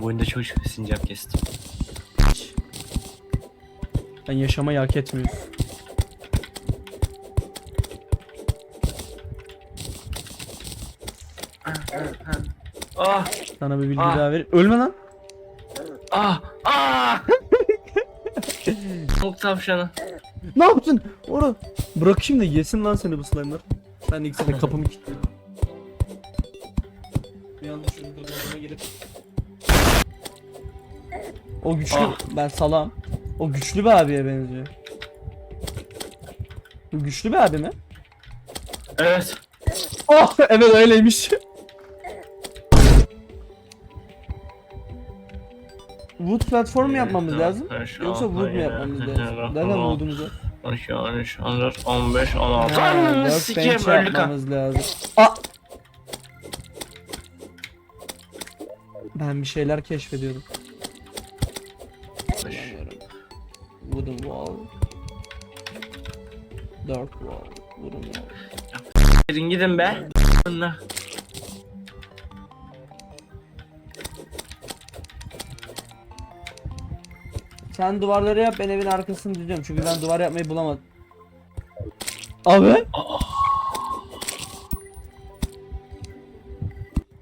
Ben bu oyunda çok sincap kestim. Ben yaşamayı hak etmiyorum. Ah Sana bir bilgi Ah. daha ver. Ölme lan. ah ah. Çok tavşanı. Ne yaptın? Onu bırakayım da yesin lan seni bu slime'lar. Ben ikisi de kapımı kilitliyorum. Bir anda şunun dolabına girip. O güçlü. Ah. Ben salam. O güçlü bir abiye benziyor. Bu güçlü bir abi mi? Evet. Oh evet öyleymiş. Wood platform mu yapmamız lazım? Yoksa wood mu yapmamız lazım? Nereden wood'umuzu? 12, 13, 14, 15, 16. Ha, Ananı sikeyim öldük yapmamız lazım. Aa! Ben bir şeyler keşfediyorum. Wooden wall. Dark wall. Wooden wall. Gidin gidin be. Bunlar. Sen duvarları yap ben evin arkasını düzüyorum çünkü ben duvar yapmayı bulamadım. Abi?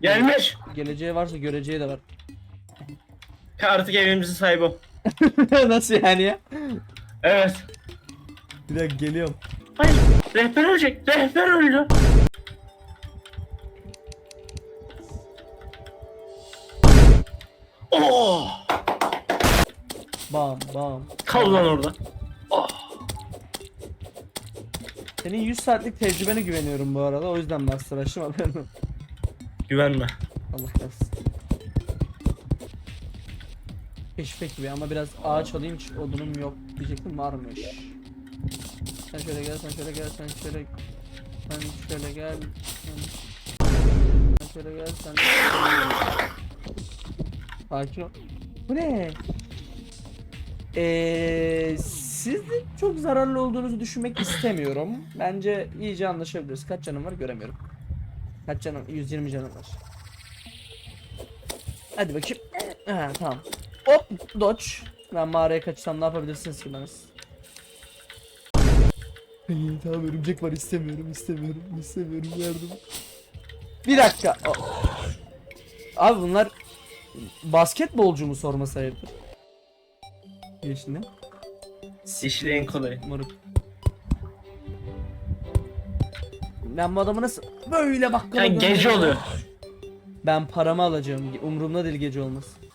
Gelmiş. Geleceği varsa göreceği de var. Artık evimizin sahibi o. Nasıl yani ya? Evet. Bir dakika geliyorum. Hayır. Rehber ölecek. Rehber öldü. Oh! Bam bam. Kal lan orada. Senin 100 saatlik tecrübene güveniyorum bu arada o yüzden haberin olsun. Güvenme. Allah kahretsin. Keşfek gibi ama biraz ağaç alayım hiç odunum yok diyecektim varmış. Sen şöyle gel sen şöyle gel sen şöyle sen şöyle gel sen, şöyle gel sen Sakin ol. Bu ne? Eee siz de çok zararlı olduğunuzu düşünmek istemiyorum. Bence iyice anlaşabiliriz. Kaç canım var göremiyorum. Kaç canım? 120 canım var. Hadi bakayım. Ha tamam. Hop dodge. Ben mağaraya kaçsam ne yapabilirsiniz ki bana? İyi tamam örümcek var istemiyorum istemiyorum istemiyorum yardım. Bir dakika. O- Abi bunlar basketbolcu mu sorması hayırdır? Yeşil Yeşil en kolayı. Moruk. Ben bu adamı nasıl böyle bakkala Yani gece oluyor. Ben paramı alacağım. Umurumda değil gece olması.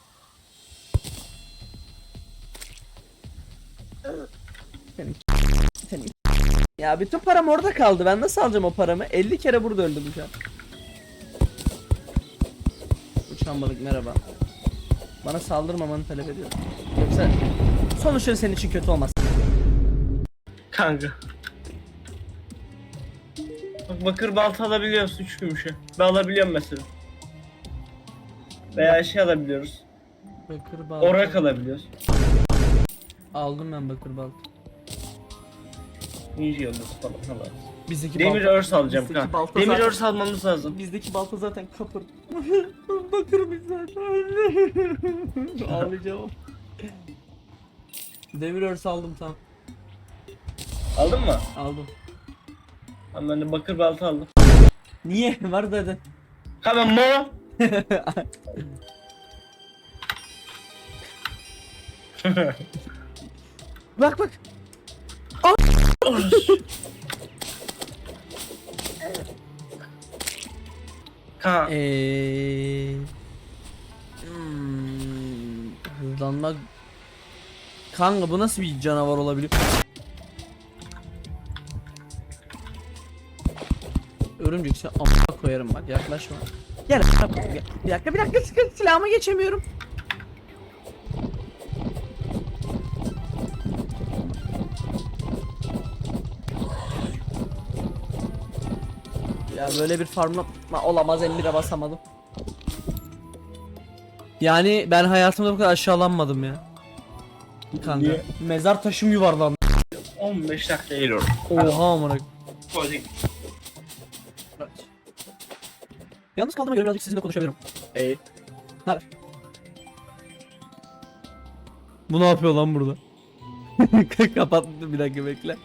Ya bütün param orada kaldı. Ben nasıl alacağım o paramı? 50 kere burada öldüm şu an. Uçan balık merhaba. Bana saldırmamanı talep ediyorum. Yoksa sonuçları senin için kötü olmaz. Kanka. Bak bakır balta alabiliyorsun üç gümüşü. Ben alabiliyorum mesela. Veya şey alabiliyoruz. Bakır balta. Orak alabiliyoruz. Aldım ben bakır balta. İyi yıldız falan falan. Bizdeki Demir balta- örs alacağım bizdeki balta Demir zaten- örs almamız lazım. Bizdeki balta zaten kapır. Bakır biz zaten. Ağlayacağım. Demir örs aldım tamam. Aldın mı? Aldım. Ben ben de bakır balta aldım. Niye? Var zaten. Ha ben mo. Bak bak. Kanka. Eee... Hmm, hızlanma... Kanka bu nasıl bir canavar olabilir? Örümcek sen koyarım bak yaklaşma. Gel gel. Bir dakika bir dakika silahıma geçemiyorum. Ya böyle bir farmla olamaz Emir'e basamadım. Yani ben hayatımda bu kadar aşağılanmadım ya. Kanka. Niye? Mezar taşım yuvarlandı. 15 dakika geliyorum. Oha amına. Hadi. Yalnız kaldığıma göre birazcık sizinle konuşabilirim. Ey. Ne haber? Bu ne yapıyor lan burada? Kapattım bir dakika bekle.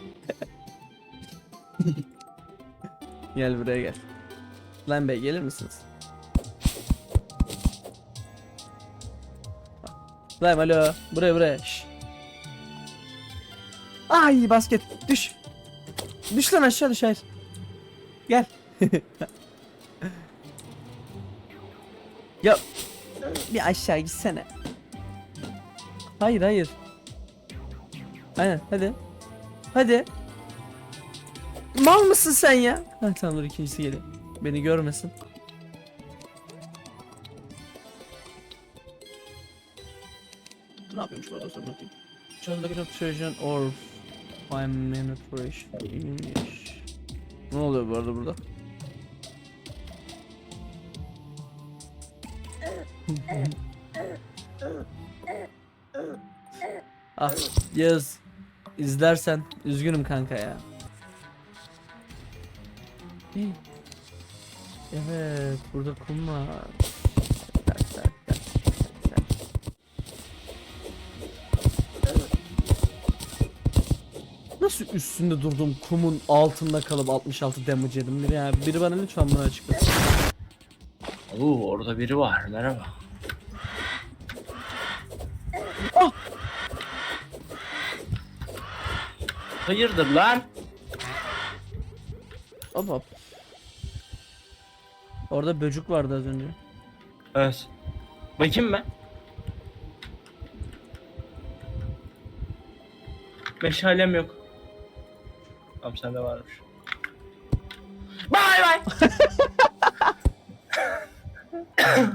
Gel buraya gel. Lan bey gelir misiniz? Lan alo buraya buraya. Şş. Ay basket düş. Düş lan aşağı düş hayır. Gel. ya bir aşağı gitsene. Hayır hayır. Aynen hadi. Hadi. Mal mısın sen ya? Ha tamam dur ikincisi geliyor. Beni görmesin. Ne yapıyormuş burada sonra bakayım. Çözdeki observation or minute operation English. Ne oluyor bu arada burada? ah Yağız izlersen üzgünüm kanka ya. Evet burada kum var. Nasıl üstünde durduğum kumun altında kalıp 66 damage yedim biri ya. Biri bana lütfen bunu açıklasın. Oo orada biri var. Merhaba. Ah! Hayırdır lan? Hop hop. Orada böcük vardı az önce. Evet. Bakayım ben. Meşalem yok. Tamam sende varmış. Bay bay.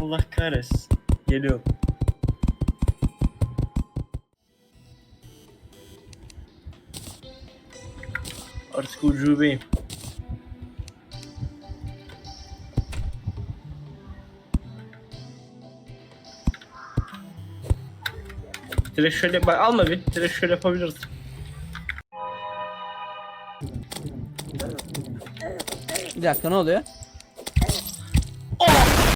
Allah kahretsin. Geliyorum. Artık ucubeyim. Direkt bak alma bir. Direkt şöyle yapabiliriz. Bir dakika ne oluyor?